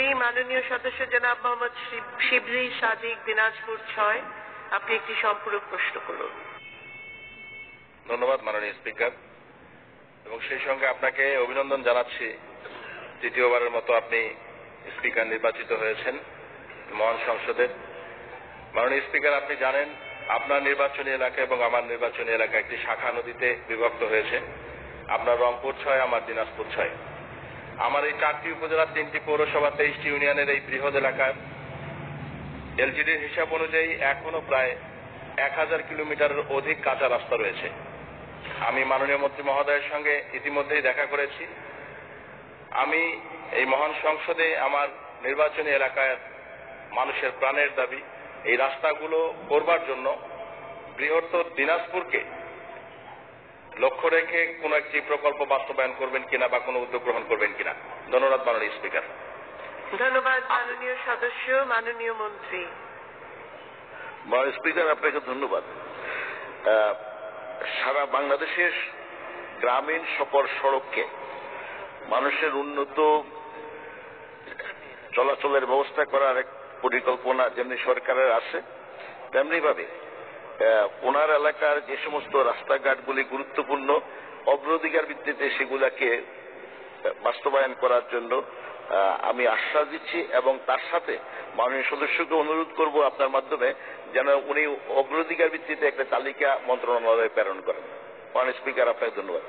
মন্ত্রী মাননীয় সদস্য জনাব মোহাম্মদ শিব- শিবলি সাদিক দিনাজপুর ছয়। আপনি একটি সম্পূরক প্রশ্ন করুন। ধন্যবাদ মাননীয় স্পিকার। এবং সেই সঙ্গে আপনাকে অভিনন্দন জানাচ্ছি, তৃতীয়বারের মতো আপনি স্পিকার নির্বাচিত হয়েছেন মহান সংসদের। মাননীয় স্পিকার, আপনি জানেন আপনার নির্বাচনী এলাকা এবং আমার নির্বাচনী এলাকা একটি শাখা নদীতে বিভক্ত হয়েছে। আপনার রংপুর ছয়, আমার দিনাজপুর ছয়। আমার এই চারটি উপজেলার তিনটি পৌরসভা, তেইশটি ইউনিয়নের এই বৃহৎ এলাকার। এলজিডির হিসাব অনুযায়ী এখনও প্রায় এক হাজার কিলোমিটারের অধিক কাঁচা রাস্তা রয়েছে। আমি মাননীয় মন্ত্রী মহোদয়ের সঙ্গে ইতিমধ্যেই দেখা করেছি। আমি এই মহান সংসদে আমার নির্বাচনী এলাকায় মানুষের প্রাণের দাবি, এই রাস্তাগুলো করবার জন্য বৃহত্তর দিনাজপুরকে লক্ষ্য রেখে কোনো একটি প্রকল্প বাস্তবায়ন করবেন কিনা বা কোনো উদ্যোগ গ্রহণ করবেন কিনা? ধন্যবাদ মাননীয় স্পিকার। ধন্যবাদ মাননীয় সদস্য মাননীয় মন্ত্রী। মাননীয় স্পিকার আপনাকে ধন্যবাদ। সারা বাংলাদেশের গ্রামীণ সকল সড়ককে মানুষের উন্নত চলাচলের ব্যবস্থা করার এক পরিকল্পনা যেমনি সরকারের আছে তেমনি ভাবে আহ, ওনার এলাকার যে সমস্ত রাস্তাঘাটগুলি গুরুত্বপূর্ণ, অগ্রাধিকার ভিত্তিতে সেগুলাকে বাস্তবায়ন করার জন্য আমি আশ্বাস দিচ্ছি এবং তার সাথে মাননীয় সদস্যকে অনুরোধ করব আপনার মাধ্যমে যেন উনি অগ্রাধিকার ভিত্তিতে একটা তালিকা মন্ত্রণালয়ে প্রেরণ করেন। মাননীয় স্পিকার, আপনাকে ধন্যবাদ।